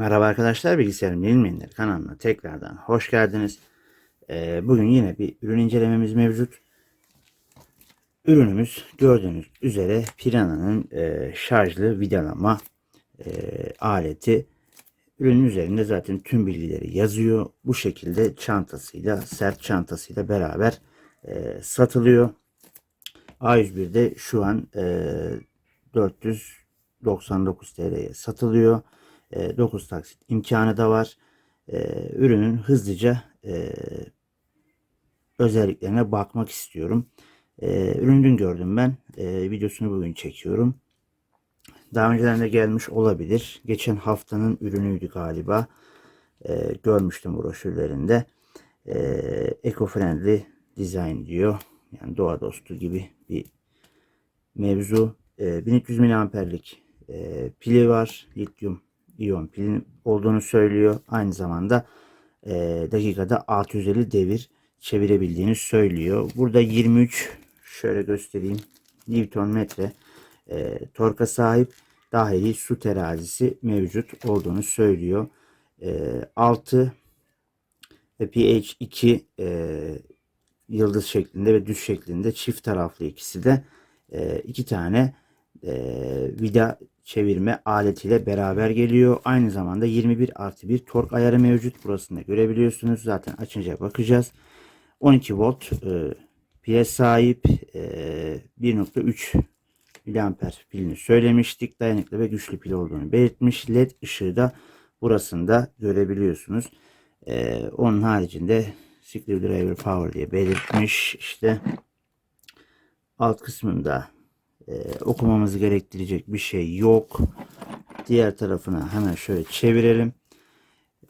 Merhaba arkadaşlar, Bilgisayarın Bilinmeyenler kanalına tekrardan hoş geldiniz. Ee, bugün yine bir ürün incelememiz mevcut. Ürünümüz gördüğünüz üzere Piranha'nın e, şarjlı vidalama e, aleti. Ürünün üzerinde zaten tüm bilgileri yazıyor. Bu şekilde çantasıyla, sert çantasıyla beraber e, satılıyor. A101'de şu an e, 499 TL'ye satılıyor. E, 9 taksit imkanı da var. E, ürünün hızlıca e, özelliklerine bakmak istiyorum. E, ürünü dün gördüm ben. E, videosunu bugün çekiyorum. Daha önceden de gelmiş olabilir. Geçen haftanın ürünüydü galiba. E, görmüştüm broşürlerinde. E, Eco-friendly design diyor. Yani doğa dostu gibi bir mevzu. E, 1300 miliamperlik e, pili var. Lityum iyon pilin olduğunu söylüyor. Aynı zamanda e, dakikada 650 devir çevirebildiğini söylüyor. Burada 23 şöyle göstereyim. Newton metre e, torka sahip dahili su terazisi mevcut olduğunu söylüyor. E, 6 pH 2 e, yıldız şeklinde ve düz şeklinde çift taraflı ikisi de e, iki tane e, vida çevirme aletiyle beraber geliyor. Aynı zamanda 21 artı 1 tork ayarı mevcut. Burasını da görebiliyorsunuz. Zaten açınca bakacağız. 12 volt e, pile sahip e, 1.3 miliamper pilini söylemiştik. Dayanıklı ve güçlü pil olduğunu belirtmiş. LED ışığı da burasında görebiliyorsunuz. E, onun haricinde Screwdriver Power diye belirtmiş. İşte alt kısmında e, okumamızı gerektirecek bir şey yok. Diğer tarafına hemen şöyle çevirelim.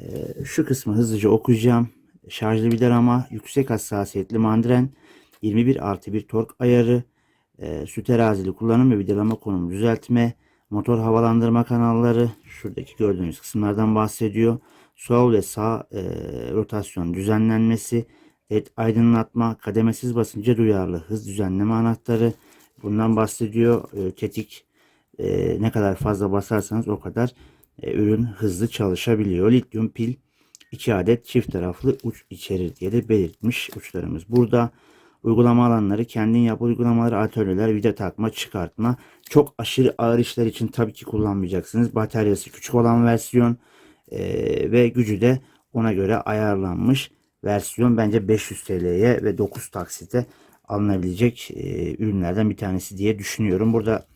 E, şu kısmı hızlıca okuyacağım. Şarjlı biler ama yüksek hassasiyetli mandren 21 artı 1 tork ayarı e, süt terazili kullanım ve vidalama konumu düzeltme motor havalandırma kanalları şuradaki gördüğünüz kısımlardan bahsediyor. Sol ve sağ e, rotasyon düzenlenmesi, led aydınlatma, kademesiz basınca duyarlı hız düzenleme anahtarı, Bundan bahsediyor. E, tetik e, ne kadar fazla basarsanız o kadar e, ürün hızlı çalışabiliyor. Lityum pil 2 adet çift taraflı uç içerir diye de belirtmiş uçlarımız. Burada uygulama alanları kendin yap uygulamaları atölyeler vida takma çıkartma çok aşırı ağır işler için tabii ki kullanmayacaksınız. Bataryası küçük olan versiyon e, ve gücü de ona göre ayarlanmış versiyon bence 500 TL'ye ve 9 taksite alınabilecek e, ürünlerden bir tanesi diye düşünüyorum. Burada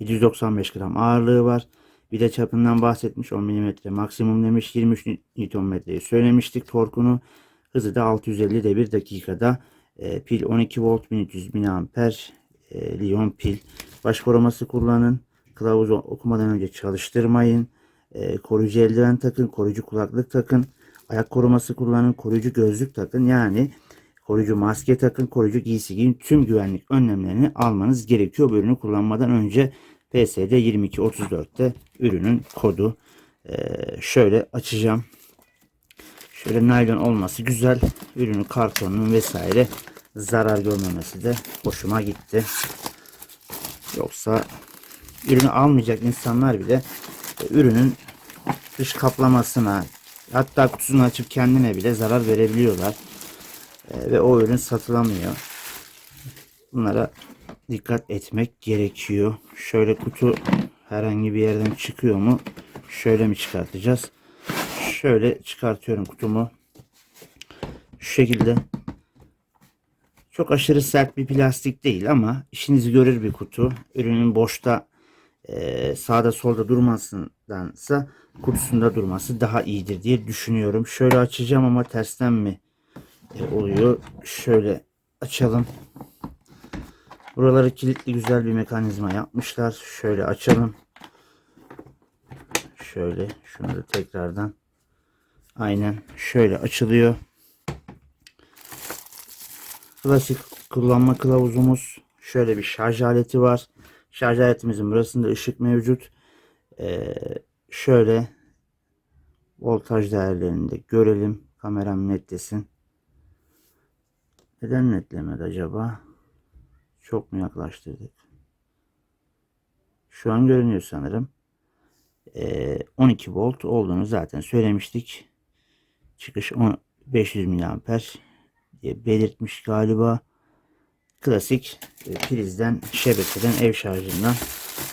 795 gram ağırlığı var. Bir de çapından bahsetmiş 10 mm maksimum demiş 23 Nm'yi söylemiştik torkunu. Hızı da 650 de bir dakikada. E, pil 12 volt 1300 mAh e, Lion pil. Baş koruması kullanın. Kılavuzu okumadan önce çalıştırmayın. E, koruyucu eldiven takın. Koruyucu kulaklık takın. Ayak koruması kullanın. Koruyucu gözlük takın. Yani koruyucu maske takın, koruyucu giysi giyin. Tüm güvenlik önlemlerini almanız gerekiyor bu ürünü kullanmadan önce. PSD 2234'te ürünün kodu. Ee, şöyle açacağım. Şöyle naylon olması güzel. Ürünün kartonunun vesaire zarar görmemesi de hoşuma gitti. Yoksa ürünü almayacak insanlar bile e, ürünün dış kaplamasına hatta kutusunu açıp kendine bile zarar verebiliyorlar. Ee, ve o ürün satılamıyor. Bunlara dikkat etmek gerekiyor. Şöyle kutu herhangi bir yerden çıkıyor mu? Şöyle mi çıkartacağız? Şöyle çıkartıyorum kutumu. Şu şekilde. Çok aşırı sert bir plastik değil ama işinizi görür bir kutu. Ürünün boşta e, sağda solda durmasındansa kutusunda durması daha iyidir diye düşünüyorum. Şöyle açacağım ama tersten mi e, oluyor. Şöyle açalım. Buraları kilitli güzel bir mekanizma yapmışlar. Şöyle açalım. Şöyle şunu da tekrardan aynen şöyle açılıyor. Klasik kullanma kılavuzumuz. Şöyle bir şarj aleti var. Şarj aletimizin burasında ışık mevcut. Ee, şöyle voltaj değerlerini de görelim. Kameram netlesin. Neden netlemedi acaba? Çok mu yaklaştırdık? Şu an görünüyor sanırım. Ee, 12 volt olduğunu zaten söylemiştik. Çıkış on- 500 miliamper diye belirtmiş galiba. Klasik e, prizden, şebekeden, ev şarjından,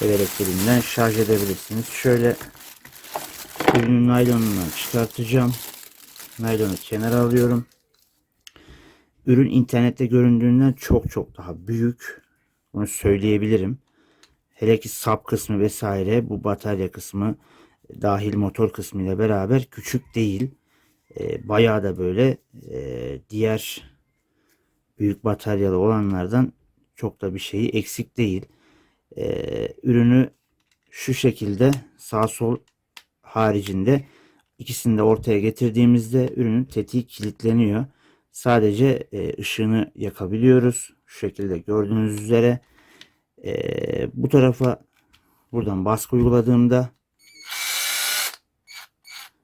ev elektriğinden şarj edebilirsiniz. Şöyle ürünün naylonundan çıkartacağım. Naylonu kenara alıyorum. Ürün internette göründüğünden çok çok daha büyük. Bunu söyleyebilirim. Hele ki sap kısmı vesaire bu batarya kısmı dahil motor kısmı ile beraber küçük değil. E, bayağı da böyle e, diğer büyük bataryalı olanlardan çok da bir şeyi eksik değil. E, ürünü şu şekilde sağ sol haricinde ikisini de ortaya getirdiğimizde ürünün tetiği kilitleniyor. Sadece e, ışığını yakabiliyoruz. Şu şekilde gördüğünüz üzere. E, bu tarafa buradan baskı uyguladığımda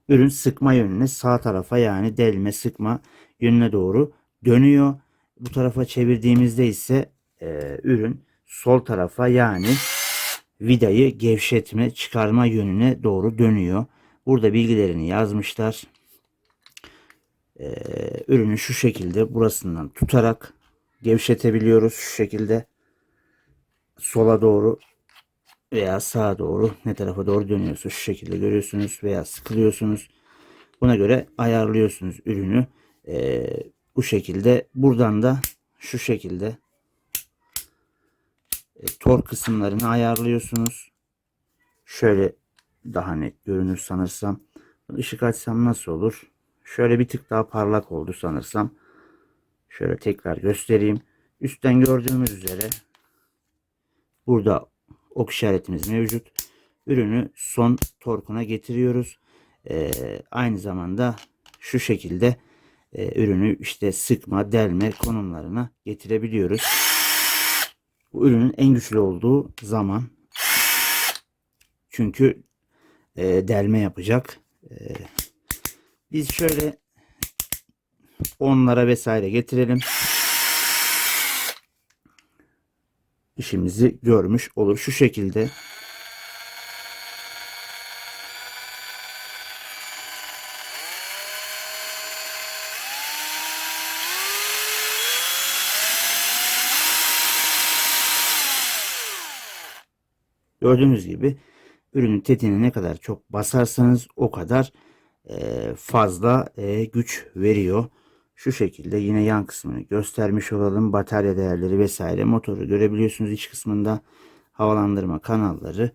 ürün sıkma yönüne sağ tarafa yani delme sıkma yönüne doğru dönüyor. Bu tarafa çevirdiğimizde ise e, ürün sol tarafa yani vidayı gevşetme çıkarma yönüne doğru dönüyor. Burada bilgilerini yazmışlar. Ee, ürünü şu şekilde burasından tutarak gevşetebiliyoruz. Şu şekilde sola doğru veya sağa doğru ne tarafa doğru dönüyorsa şu şekilde görüyorsunuz veya sıkılıyorsunuz. Buna göre ayarlıyorsunuz ürünü. Ee, bu şekilde buradan da şu şekilde e, tork kısımlarını ayarlıyorsunuz. Şöyle daha net görünür sanırsam. Işık açsam nasıl olur? Şöyle bir tık daha parlak oldu sanırsam. Şöyle tekrar göstereyim. Üstten gördüğümüz üzere burada ok işaretimiz mevcut. Ürünü son torkuna getiriyoruz. Ee, aynı zamanda şu şekilde e, ürünü işte sıkma, delme konumlarına getirebiliyoruz. Bu ürünün en güçlü olduğu zaman çünkü e, delme yapacak. E, biz şöyle onlara vesaire getirelim. İşimizi görmüş olur. Şu şekilde Gördüğünüz gibi ürünün tetiğine ne kadar çok basarsanız o kadar fazla e, güç veriyor. Şu şekilde yine yan kısmını göstermiş olalım. Batarya değerleri vesaire motoru görebiliyorsunuz iç kısmında havalandırma kanalları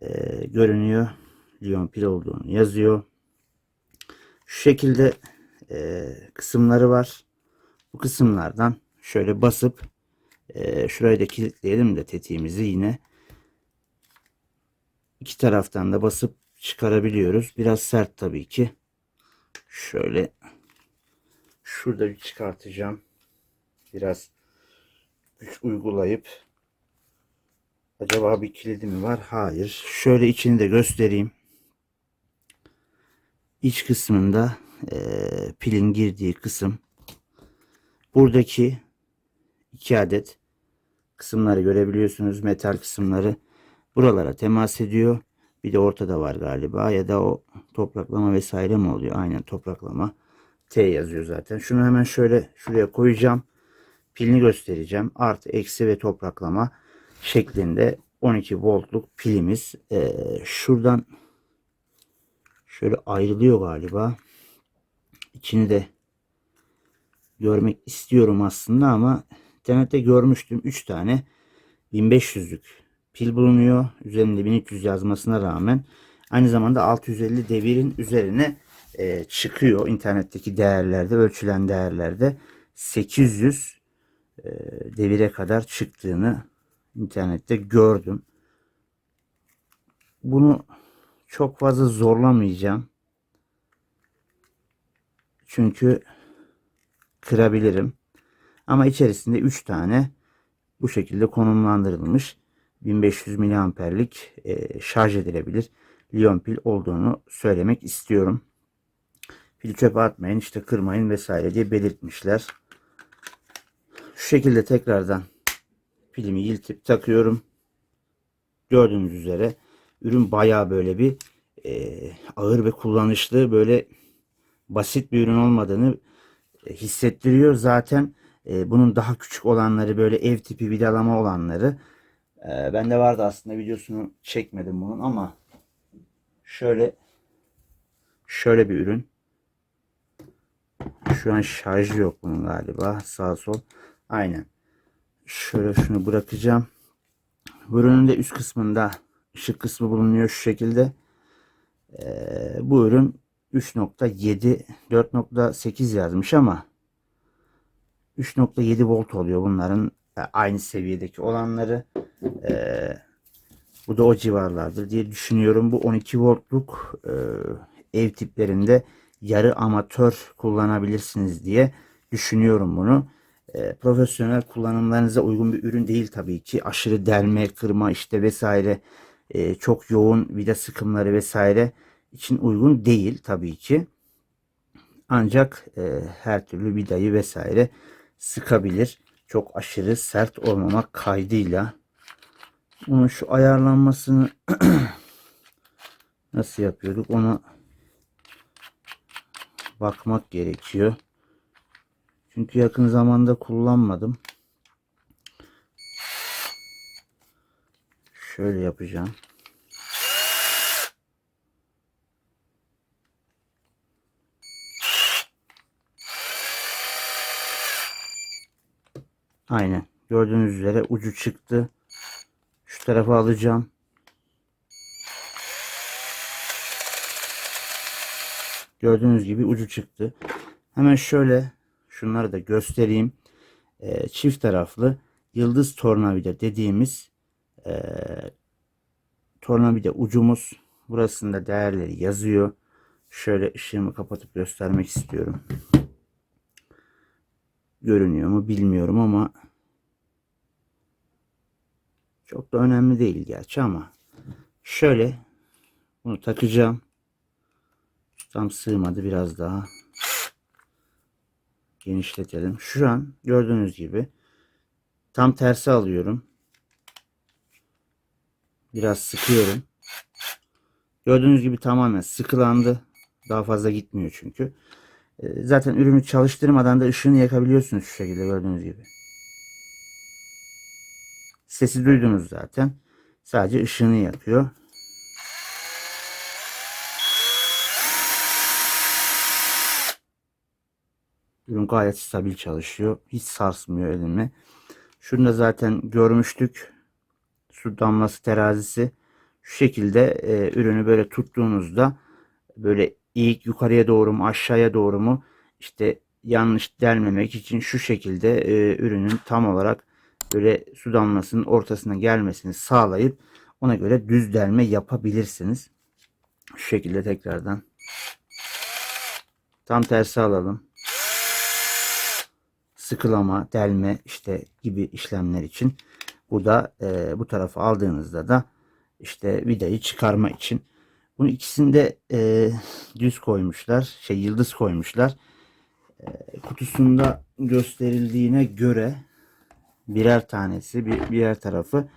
e, görünüyor. Lion pil olduğunu yazıyor. Şu şekilde e, kısımları var. Bu kısımlardan şöyle basıp e, şurayı da kilitleyelim de tetiğimizi yine iki taraftan da basıp çıkarabiliyoruz. Biraz sert tabii ki. Şöyle şurada bir çıkartacağım. Biraz güç uygulayıp acaba bir kilidi mi var? Hayır. Şöyle içini de göstereyim. İç kısmında e, pilin girdiği kısım. Buradaki iki adet kısımları görebiliyorsunuz. Metal kısımları buralara temas ediyor. Bir de ortada var galiba ya da o topraklama vesaire mi oluyor? Aynen topraklama. T yazıyor zaten. Şunu hemen şöyle şuraya koyacağım. Pilini göstereceğim. Artı, eksi ve topraklama şeklinde 12 voltluk pilimiz. Ee, şuradan şöyle ayrılıyor galiba. İçini de görmek istiyorum aslında ama internette görmüştüm 3 tane 1500'lük pil bulunuyor. Üzerinde 1300 yazmasına rağmen aynı zamanda 650 devirin üzerine e, çıkıyor internetteki değerlerde ölçülen değerlerde 800 e, devire kadar çıktığını internette gördüm. Bunu çok fazla zorlamayacağım. Çünkü kırabilirim. Ama içerisinde 3 tane bu şekilde konumlandırılmış 1500 miliamperlik e, şarj edilebilir liyon pil olduğunu söylemek istiyorum. Pili çöpe atmayın işte kırmayın vesaire diye belirtmişler. Şu şekilde tekrardan pilimi yiltip takıyorum. Gördüğünüz üzere ürün baya böyle bir e, ağır ve kullanışlı böyle basit bir ürün olmadığını e, hissettiriyor. Zaten e, bunun daha küçük olanları böyle ev tipi vidalama olanları e, bende vardı aslında videosunu çekmedim bunun ama şöyle şöyle bir ürün. Şu an şarjı yok bunun galiba. Sağ sol. Aynen. Şöyle şunu bırakacağım. Bu ürünün de üst kısmında ışık kısmı bulunuyor şu şekilde. Ee, bu ürün 3.7 4.8 yazmış ama 3.7 volt oluyor bunların e, aynı seviyedeki olanları. Ee, bu da o civarlardır diye düşünüyorum. Bu 12 voltluk e, ev tiplerinde yarı amatör kullanabilirsiniz diye düşünüyorum bunu. E, profesyonel kullanımlarınıza uygun bir ürün değil tabii ki. Aşırı delme, kırma işte vesaire e, çok yoğun vida sıkımları vesaire için uygun değil tabii ki. Ancak e, her türlü vidayı vesaire sıkabilir. Çok aşırı sert olmamak kaydıyla. Bunun şu ayarlanmasını nasıl yapıyorduk ona bakmak gerekiyor. Çünkü yakın zamanda kullanmadım. Şöyle yapacağım. Aynen. Gördüğünüz üzere ucu çıktı. Şu tarafa alacağım. Gördüğünüz gibi ucu çıktı. Hemen şöyle şunları da göstereyim. Ee, çift taraflı yıldız tornavida dediğimiz e, tornavida ucumuz. Burasında değerleri yazıyor. Şöyle ışığımı kapatıp göstermek istiyorum. Görünüyor mu bilmiyorum ama çok da önemli değil gerçi ama şöyle bunu takacağım. Tam sığmadı biraz daha genişletelim. Şu an gördüğünüz gibi tam tersi alıyorum. Biraz sıkıyorum. Gördüğünüz gibi tamamen sıkılandı. Daha fazla gitmiyor çünkü. Ee, Zaten ürünü çalıştırmadan da ışığını yakabiliyorsunuz şu şekilde gördüğünüz gibi. Sesi duydunuz zaten. Sadece ışığını yakıyor. Ürün gayet stabil çalışıyor. Hiç sarsmıyor elimi. Şunu da zaten görmüştük. Su damlası terazisi. Şu şekilde e, ürünü böyle tuttuğunuzda böyle ilk yukarıya doğru mu aşağıya doğru mu? İşte yanlış delmemek için şu şekilde e, ürünün tam olarak böyle su damlasının ortasına gelmesini sağlayıp ona göre düz delme yapabilirsiniz. Şu şekilde tekrardan. Tam tersi alalım. Sıkılama, delme işte gibi işlemler için. Burada e, bu tarafa aldığınızda da işte vidayı çıkarma için bunu ikisinde e, düz koymuşlar, şey yıldız koymuşlar. E, kutusunda gösterildiğine göre birer tanesi bir birer tarafı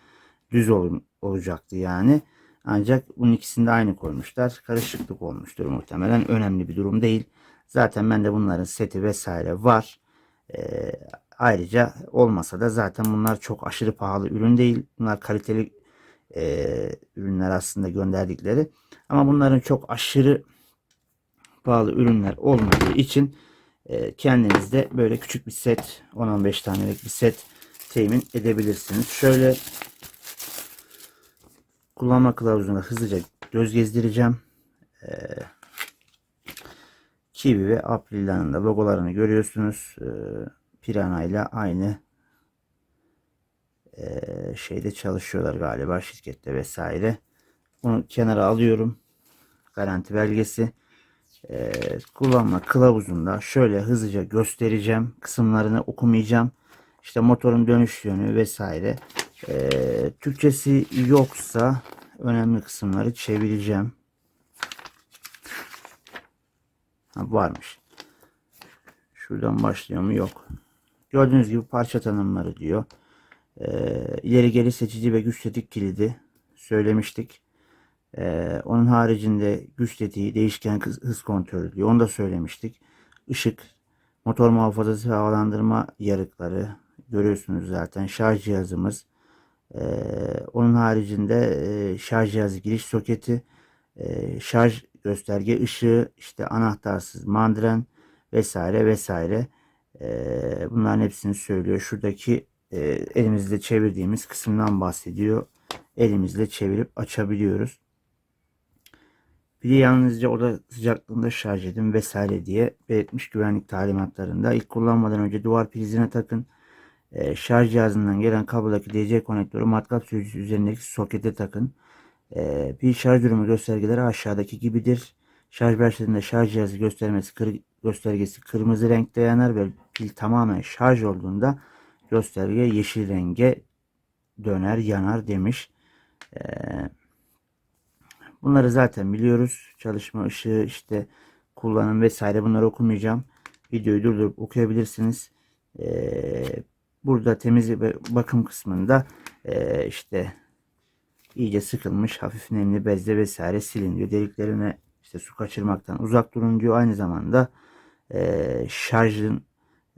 düz ol, olacaktı yani. Ancak bunun ikisinde aynı koymuşlar. Karışıklık olmuştur muhtemelen. Önemli bir durum değil. Zaten bende bunların seti vesaire var. E, ayrıca olmasa da zaten bunlar çok aşırı pahalı ürün değil. Bunlar kaliteli e, ürünler aslında gönderdikleri. Ama bunların çok aşırı pahalı ürünler olmadığı için e, kendiniz de böyle küçük bir set 10-15 tanelik bir set temin edebilirsiniz. Şöyle kullanma kılavuzuna hızlıca göz gezdireceğim. E, Kiwi ve Aprilia'nın da logolarını görüyorsunuz. E, Pirana ile aynı e, şeyde çalışıyorlar galiba şirkette vesaire. Bunu kenara alıyorum. Garanti belgesi. E, kullanma kılavuzunda şöyle hızlıca göstereceğim. Kısımlarını okumayacağım. İşte motorun dönüş yönü vesaire. E, Türkçesi yoksa önemli kısımları çevireceğim. Ha, varmış. Şuradan başlıyor mu? Yok. Gördüğünüz gibi parça tanımları diyor. Ee, ileri geri seçici ve güç tetik kilidi söylemiştik. Ee, onun haricinde güç tetiği, değişken hız, kontrolü. Onu da söylemiştik. Işık, motor muhafazası ve havalandırma yarıkları görüyorsunuz zaten. Şarj cihazımız. Ee, onun haricinde e, şarj cihazı giriş soketi, e, şarj gösterge ışığı, işte anahtarsız mandren vesaire vesaire. Ee, bunların hepsini söylüyor. Şuradaki e, elimizle çevirdiğimiz kısımdan bahsediyor. Elimizle çevirip açabiliyoruz. Bir de yalnızca oda sıcaklığında şarj edin vesaire diye belirtmiş güvenlik talimatlarında. İlk kullanmadan önce duvar prizine takın. Ee, şarj cihazından gelen kablodaki DC konektörü matkap sürücüsü üzerindeki sokete takın. Ee, pil şarj durumu göstergeleri aşağıdaki gibidir. Şarj başladığında şarj cihazı göstermesi kır- göstergesi kırmızı renkte yanar ve pil tamamen şarj olduğunda gösterge yeşil renge döner yanar demiş. Ee, bunları zaten biliyoruz. Çalışma ışığı işte kullanım vesaire bunları okumayacağım. Videoyu durdurup okuyabilirsiniz. Ee, burada temizlik ve bakım kısmında ee, işte iyice sıkılmış hafif nemli bezle vesaire silin diyor. Deliklerine işte su kaçırmaktan uzak durun diyor. Aynı zamanda e, şarjın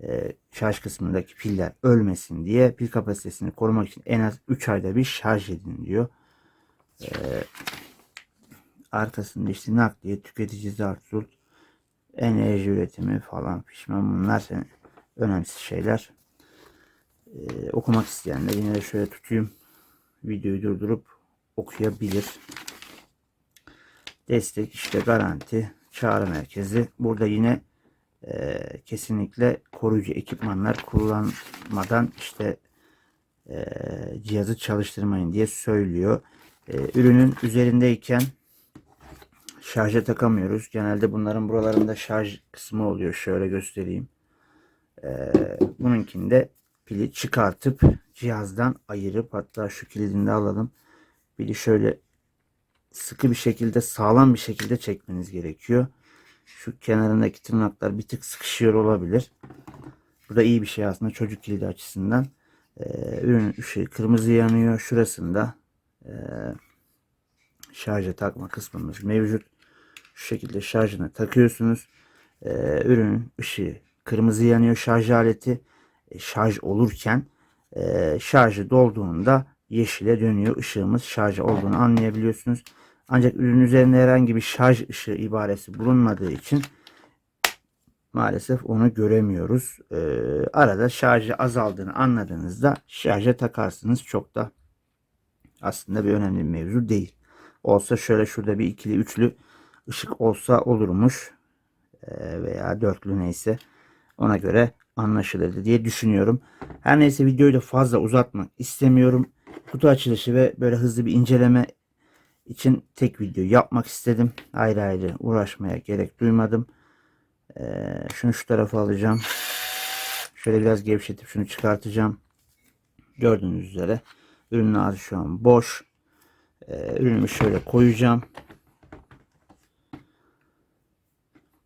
e, şarj kısmındaki piller ölmesin diye pil kapasitesini korumak için en az 3 ayda bir şarj edin diyor. E, arkasında işte nakliye, tüketici zarturt, enerji üretimi falan pişman bunlar yani önemsiz şeyler. E, okumak isteyenler yine de şöyle tutayım. Videoyu durdurup okuyabilir. Destek işte garanti çağrı merkezi. Burada yine e, kesinlikle koruyucu ekipmanlar kullanmadan işte e, cihazı çalıştırmayın diye söylüyor. E, ürünün üzerindeyken şarja takamıyoruz. Genelde bunların buralarında şarj kısmı oluyor. Şöyle göstereyim. E, bununkinde pili çıkartıp cihazdan ayırıp hatta şu kilidini de alalım. Pili şöyle sıkı bir şekilde sağlam bir şekilde çekmeniz gerekiyor. Şu kenarındaki tırnaklar bir tık sıkışıyor olabilir. Bu da iyi bir şey aslında çocuk kilidi açısından. Ee, ürünün ışığı kırmızı yanıyor. Şurasında e, şarja takma kısmımız mevcut. Şu şekilde şarjına takıyorsunuz. Ee, ürünün ışığı kırmızı yanıyor. Şarj aleti e, şarj olurken e, şarjı dolduğunda yeşile dönüyor. Işığımız şarj olduğunu anlayabiliyorsunuz. Ancak ürün üzerinde herhangi bir şarj ışığı ibaresi bulunmadığı için maalesef onu göremiyoruz. Ee, arada şarjı azaldığını anladığınızda şarja takarsınız. Çok da aslında bir önemli bir mevzu değil. Olsa şöyle şurada bir ikili üçlü ışık olsa olurmuş. Ee, veya dörtlü neyse ona göre anlaşılırdı diye düşünüyorum. Her neyse videoyu da fazla uzatmak istemiyorum. Kutu açılışı ve böyle hızlı bir inceleme için tek video yapmak istedim. Ayrı ayrı uğraşmaya gerek duymadım. Ee, şunu şu tarafa alacağım. Şöyle biraz gevşetip şunu çıkartacağım. Gördüğünüz üzere ürünün ağzı şu an boş. Ee, ürünümü şöyle koyacağım.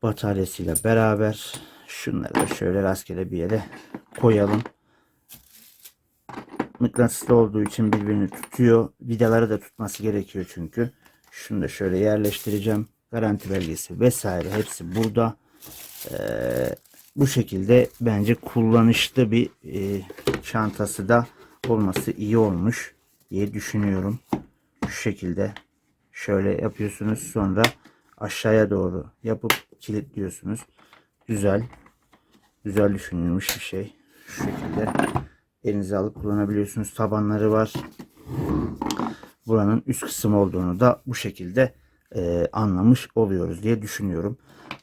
Bataryasıyla beraber şunları da şöyle rastgele bir yere koyalım mıknatıslı olduğu için birbirini tutuyor. Vidaları da tutması gerekiyor çünkü. Şunu da şöyle yerleştireceğim. Garanti belgesi vesaire hepsi burada. Ee, bu şekilde bence kullanışlı bir e, çantası da olması iyi olmuş diye düşünüyorum. Şu şekilde şöyle yapıyorsunuz sonra aşağıya doğru yapıp kilitliyorsunuz. Güzel. Güzel düşünülmüş bir şey. Şu şekilde elinize alıp kullanabiliyorsunuz. Tabanları var. Buranın üst kısım olduğunu da bu şekilde e, anlamış oluyoruz diye düşünüyorum.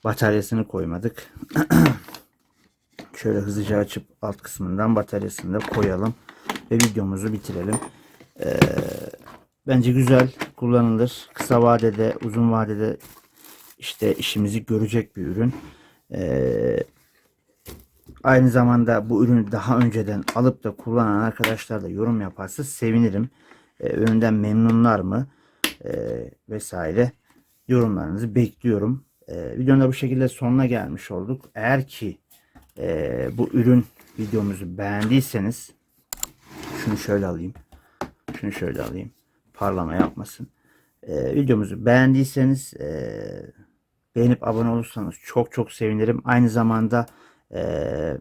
Bataryasını koymadık. Şöyle hızlıca açıp alt kısmından bataryasını da koyalım ve videomuzu bitirelim. E, bence güzel kullanılır. Kısa vadede, uzun vadede işte işimizi görecek bir ürün. Eee Aynı zamanda bu ürünü daha önceden alıp da kullanan arkadaşlar da yorum yaparsa sevinirim. E, üründen memnunlar mı? E, vesaire yorumlarınızı bekliyorum. E, videonun da bu şekilde sonuna gelmiş olduk. Eğer ki e, bu ürün videomuzu beğendiyseniz şunu şöyle alayım. Şunu şöyle alayım. Parlama yapmasın. E, videomuzu beğendiyseniz e, beğenip abone olursanız çok çok sevinirim. Aynı zamanda e,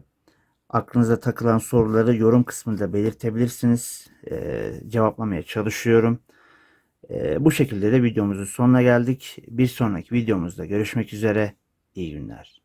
aklınıza takılan soruları yorum kısmında belirtebilirsiniz. E, cevaplamaya çalışıyorum. E, bu şekilde de videomuzun sonuna geldik. Bir sonraki videomuzda görüşmek üzere. İyi günler.